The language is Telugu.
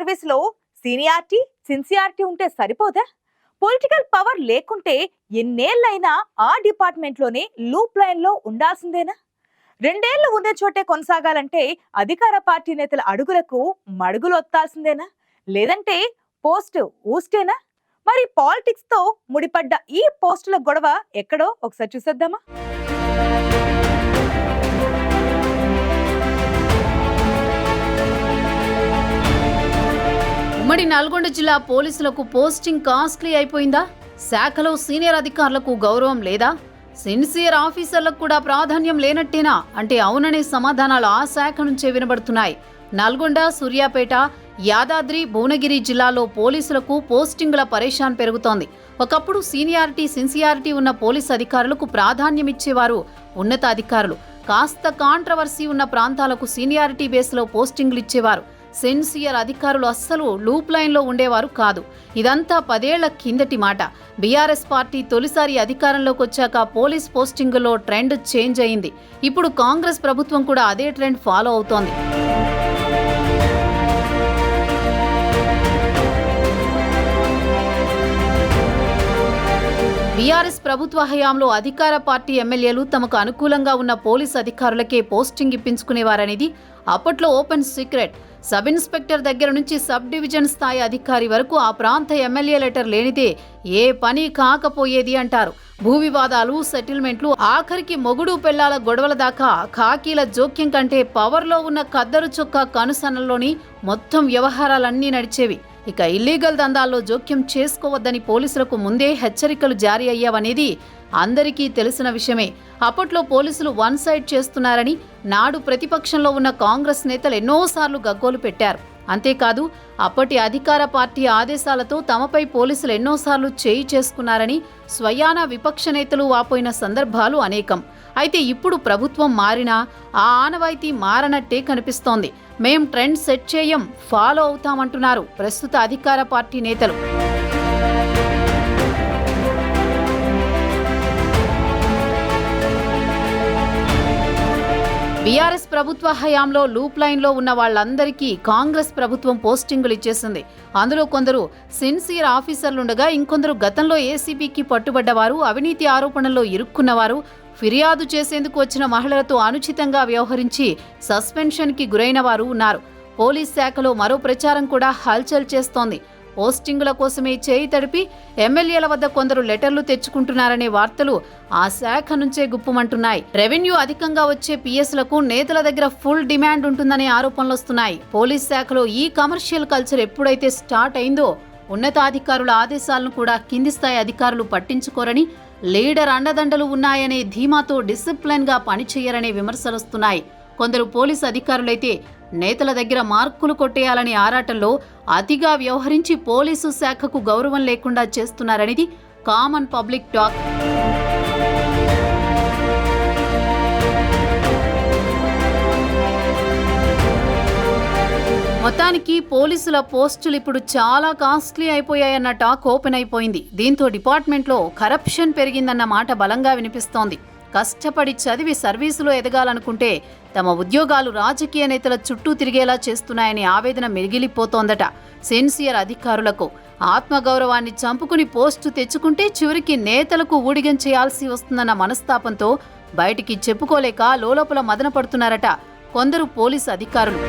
సర్వీస్లో సీనియారిటీ సిన్సియారిటీ ఉంటే సరిపోదా? పొలిటికల్ పవర్ లేకుంటే ఎన్నేళ్ళైనా ఆ డిపార్ట్మెంట్లోనే లూప్ లైన్లో ఉండాల్సిందేనా? రెండేళ్ళు ఉన్న చోటే కొనసాగాలంటే అధికార పార్టీ నేతల అడుగులకు మడుగులు ఒత్తాల్సిందేనా? లేదంటే పోస్ట్ ఊస్టేనా? మరి పాలిటిక్స్తో ముడిపడ్డ ఈ పోస్టుల గొడవ ఎక్కడో ఒకసారి చూసేద్దామా? ఉమ్మడి నల్గొండ జిల్లా పోలీసులకు పోస్టింగ్ కాస్ట్లీ అయిపోయిందా? శాఖలో సీనియర్ అధికారులకు గౌరవం లేదా? సిన్సియర్ ఆఫీసర్లకు కూడా ప్రాధాన్యం లేనట్టేనా? అంటే అవుననే సమాధానాలు ఆ శాఖ నుంచే వినబడుతున్నాయి. నల్గొండ సూర్యాపేట యాదాద్రి భువనగిరి జిల్లాలో పోలీసులకు పోస్టింగ్ల పరేషాన్ పెరుగుతోంది. ఒకప్పుడు సీనియారిటీ సిన్సియారిటీ ఉన్న పోలీస్ అధికారులకు ప్రాధాన్యం ఇచ్చేవారు కాస్త కాంట్రవర్సీ ఉన్న ప్రాంతాలకు సీనియారిటీ బేస్లో పోస్టింగ్లు ఇచ్చేవారు. సెన్సియర్ అధికారులు అస్సలు లూప్ లైన్లో ఉండేవారు కాదు. ఇదంతా పదేళ్ళ కిందటి మాట. బీఆర్ఎస్ పార్టీ తొలిసారి అధికారంలోకి వచ్చాక పోలీస్ పోస్టింగులో ట్రెండ్ చేంజ్ అయింది. ఇప్పుడు కాంగ్రెస్ ప్రభుత్వం కూడా అదే ట్రెండ్ ఫాలో అవుతోంది. బీఆర్ఎస్ ప్రభుత్వ హయాంలో అధికార పార్టీ ఎమ్మెల్యేలు తమకు అనుకూలంగా ఉన్న పోలీస్ అధికారులకే పోస్టింగ్ ఇప్పించుకునేవారనేది అప్పట్లో ఓపెన్ సీక్రెట్. సబ్ ఇన్స్పెక్టర్ దగ్గర నుంచి సబ్ డివిజన్ స్థాయి అధికారి వరకు ఆ ప్రాంత ఎమ్మెల్యే లెటర్ లేనిదే ఏ పని కాకపోయేది అంటారు. భూ వివాదాలు సెటిల్మెంట్లు ఆఖరికి మొగుడు పెళ్ళాల గొడవల దాకా ఖాకీల జోక్యం కంటే పవర్లో ఉన్న కద్దరు చొక్కా కనుసనల్లోని మొత్తం వ్యవహారాలన్నీ నడిచేవి. ఇక ఇల్లీగల్ దందాల్లో జోక్యం చేసుకోవద్దని పోలీసులకు ముందే హెచ్చరికలు జారీ అయ్యావనేది అందరికీ తెలిసిన విషయమే. అప్పట్లో పోలీసులు వన్ సైడ్ చేస్తున్నారని నాడు ప్రతిపక్షంలో ఉన్న కాంగ్రెస్ నేతలు ఎన్నోసార్లు గగ్గోలు పెట్టారు. అంతేకాదు అప్పటి అధికార పార్టీ ఆదేశాలతో తమపై పోలీసులు ఎన్నోసార్లు చేయి చేసుకున్నారని స్వయాన విపక్ష నేతలు వాపోయిన సందర్భాలు అనేకం. అయితే ఇప్పుడు ప్రభుత్వం మారినా ఆ ఆనవాయితీ మారనట్టే కనిపిస్తోంది. మేం ట్రెండ్ సెట్ చేయం ఫాలో అవుతామంటున్నారు ప్రస్తుత అధికార పార్టీ నేతలు. బీఆర్ఎస్ ప్రభుత్వ హయాంలో లూప్ లైన్లో ఉన్న వాళ్ళందరికీ కాంగ్రెస్ ప్రభుత్వం పోస్టింగులు ఇచ్చేసింది. అందులో కొందరు సిన్సియర్ ఆఫీసర్లుండగా ఇంకొందరు గతంలో ఏసీబీకి పట్టుబడ్డవారు అవినీతి ఆరోపణల్లో ఇరుక్కున్నవారు ఫిర్యాదు చేసేందుకు వచ్చిన మహిళలతో అనుచితంగా వ్యవహరించి సస్పెన్షన్కి గురైన వారు ఉన్నారు. పోలీస్ శాఖలో మరో ప్రచారం కూడా హల్చల్ చేస్తోంది. పోస్టింగుల కోసమే చేయి తడిపి ఎమ్మెల్యేల వద్ద కొందరు లెటర్లు తెచ్చుకుంటున్నారనే వార్తలు ఆ శాఖ నుంచే గుప్పుమంటున్నాయి. రెవెన్యూ అధికంగా వచ్చే పిఎస్లకు నేతల దగ్గర ఫుల్ డిమాండ్ ఉంటుందనే ఆరోపణలు వస్తున్నాయి. పోలీస్ శాఖలో ఈ కమర్షియల్ కల్చర్ ఎప్పుడైతే స్టార్ట్ అయిందో ఉన్నతాధికారుల ఆదేశాలను కూడా కింది స్థాయి అధికారులు పట్టించుకోరని లీడర్ అండదండలు ఉన్నాయనే ధీమాతో డిసిప్లిన్గా పనిచేయరనే విమర్శలొస్తున్నాయి కొందరు పోలీసు అధికారులైతే నేతల దగ్గర మార్కులు కొట్టేయాలనే ఆరాటంలో అతిగా వ్యవహరించి పోలీసు శాఖకు గౌరవం లేకుండా చేస్తున్నారనేది కామన్ పబ్లిక్ టాక్. మొత్తానికి పోలీసుల పోస్టులు ఇప్పుడు చాలా కాస్ట్లీ అయిపోయాయన్న టాక్ ఓపెన్ అయిపోయింది. దీంతో డిపార్ట్మెంట్లో కరప్షన్ పెరిగిందన్న మాట బలంగా వినిపిస్తోంది. కష్టపడి చదివి సర్వీసులో ఎదగాలనుకుంటే తమ ఉద్యోగాలు రాజకీయ నేతల చుట్టూ తిరిగేలా చేస్తున్నాయని ఆవేదన మిగిలిపోతోందట సెన్సియర్ అధికారులకు ఆత్మగౌరవాన్ని చంపుకుని పోస్టు తెచ్చుకుంటే చివరికి నేతలకు ఊడిగం చేయాల్సి వస్తుందన్న మనస్తాపంతో బయటికి చెప్పుకోలేక లోలోపల మదన పడుతున్నారట కొందరు పోలీసు అధికారులు.